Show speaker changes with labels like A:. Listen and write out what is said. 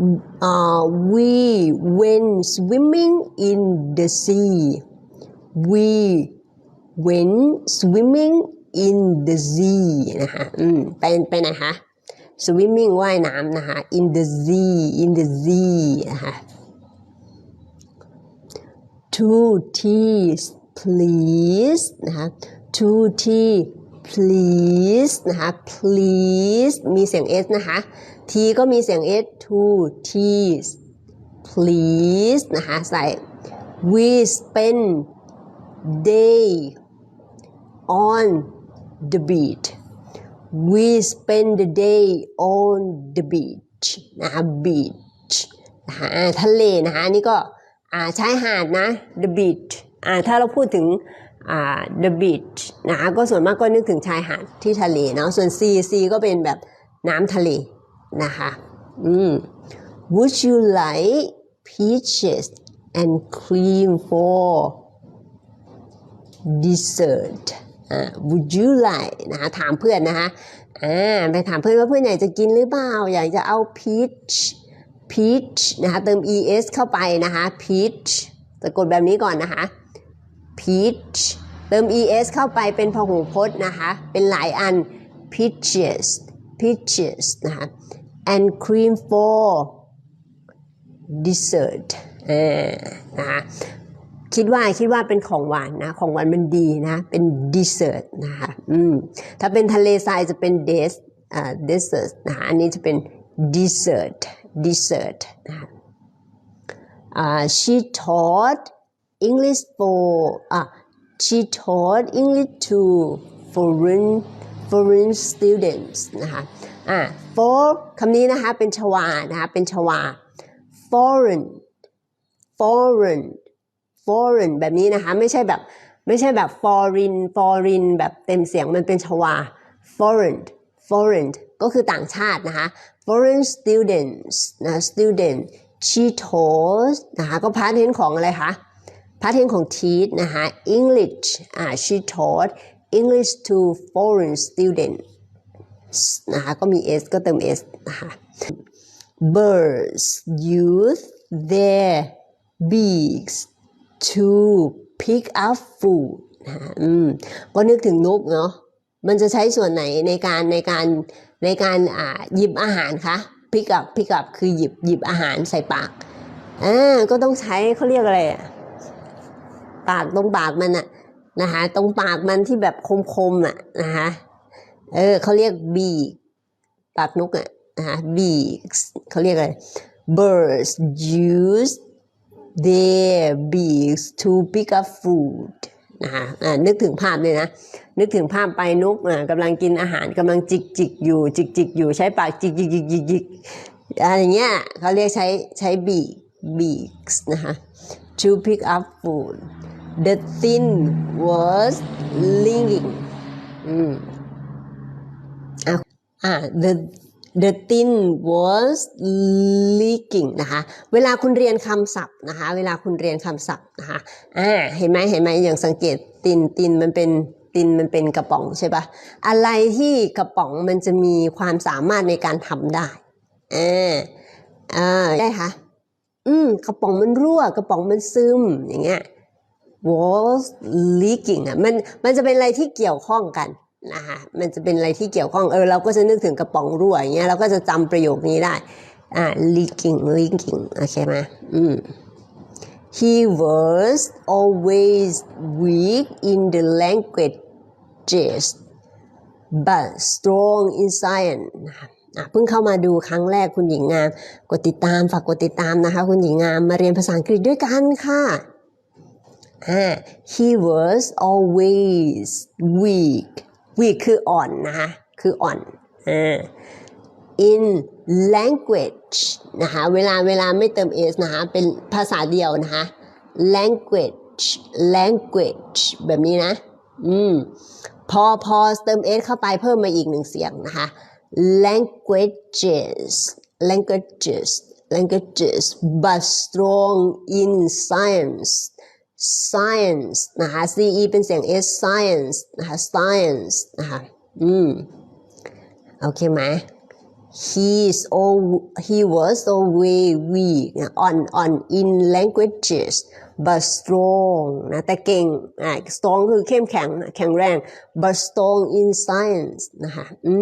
A: uh, we went swimming in the sea we went swimming in the sea นะคะอืมไปไปไหนคะ swimming ว่ายน้ำนะคะ in the sea in the sea นะคะ two teas please นะคะ two tea please นะคะ please มีเสียง s นะคะ t ก็มีเสียง s to teas please นะคะ ใส่ we spend day on the beach we spend the day on the beach นะคะ beach นะคะทะเลนะคะนี่ก็ชายหาดนะ the beach ถ้าเราพูดถึง the beach นะคะก็ส่วนมากก็นึกถึงชายหาดที่ทะเลเนาะส่วน sea sea ก็เป็นแบบน้ำทะเลนะคะอืม would you like peaches and cream for dessert อ่า would you like นะคะถามเพื่อนนะคะอ่าไปถามเพื่อนว่าเพื่อนอยากจะกินหรือเปล่า อยากจะเอา peach peach นะคะเติม es เข้าไปนะคะ peach สะกดแบบนี้ก่อนนะคะ peach เติม es เข้าไปเป็นพหูพจน์นะคะ เป็นหลายอัน peaches peaches นะคะ and cream for dessert อ่านะคะคิดว่าคิดว่าเป็นของหวานนะ ของหวานมันดีนะ เป็น dessert นะคะอืมถ้าเป็นทะเลทรายจะเป็น des อ่า dessert นะคะอันนี้จะเป็น dessert dessert นะคะ uh, she taught English for uh, she taught English to foreign foreign students นะคะอ่า for คำนี้นะคะเป็นชวานะคะเป็นชวา foreign foreign foreign แบบนี้นะคะไม่ใช่แบบไม่ใช่แบบ foreign foreign แบบเต็มเสียงมันเป็นชวา foreign foreign ก็คือต่างชาตินะคะ foreign students นะ student she taught นะคะก็พาร์ทเทนของอะไรคะ พาร์ทเทนของ teach นะคะ English อ่า she taught English to foreign students นะคะก็มี s ก็เติม s นะคะ birds use their beaks to pick up food นะคะอืมก็นึกถึงนกเนาะมันจะใช้ส่วนไหนในการในการในการอ่าหยิบอาหารคะ pick up pick up คือหยิบหยิบอาหารใส่ปากอ่าก็ต้องใช้เขาเรียกอะไรอะ ปากตรงปากมันอะนะคะตรงปากมันที่แบบคมๆอะนะคะเออเขาเรียก beak ปากนกอะนะคะ beaks เขาเรียกอะไร birds use their beaks to pick up food นะคะนึกถึงภาพเลยนะ นึกถึงภาพไปนกอะกำลังกินอาหารกำลังจิกจิกอยู่จิกจิกอยู่ใช้ปากจิกจิกจิกจิกจิกอะไรเงี้ยเขาเรียกใช้ใช้ beak beaks นะคะ to pick up food the thin was linking อืมอะอ่า the the tin was leaking นะคะ เวลาคุณเรียนคำศัพท์นะคะ เวลาคุณเรียนคำศัพท์นะคะอ่าเห็นไหมเห็นไหมอย่างสังเกตตินตินมันเป็นตินมันเป็นกระป๋องใช่ปะอะไรที่กระป๋องมันจะมีความสามารถในการทำได้อ่าอ่าได้ค่ะอืมกระป๋องมันรั่ว กระป๋องมันซึมอย่างเงี้ย was leaking อะมันมันจะเป็นอะไรที่เกี่ยวข้องกันนะคะมันจะเป็นอะไรที่เกี่ยวข้องเออเราก็จะนึกถึงกระป๋องรั่วอย่างเงี้ยเราก็จะจำประโยคนี้ได้อ่า leaking leaking โอเคไหมอืม he was always weak in the languages but strong in science อะเพิ่งเข้ามาดูครั้งแรกคุณหญิงงาม กดติดตามฝากกดติดตามนะคะ คุณหญิงงามมาเรียนภาษาอังกฤษด้วยกันค่ะ he was always weak weak คืออ่อนนะคะ คืออ่อนอ่า in language นะคะ เวลาเวลาไม่เติม s นะคะ เป็นภาษาเดียวนะคะ language language แบบนี้นะ อืม พอพอเติม s เข้าไปเพิ่มมาอีกหนึ่งเสียงนะคะ languages languages languages but strong in science science นะคะ ce เป็นเสียง s science นะคะ science นะคะอืมโอเคไหม he's all he was always weak นะ on on in languages but strong นะแต่เก่งอ่า strong คือเข้มแข็ง แข็งแรง but strong in science นะคะอืม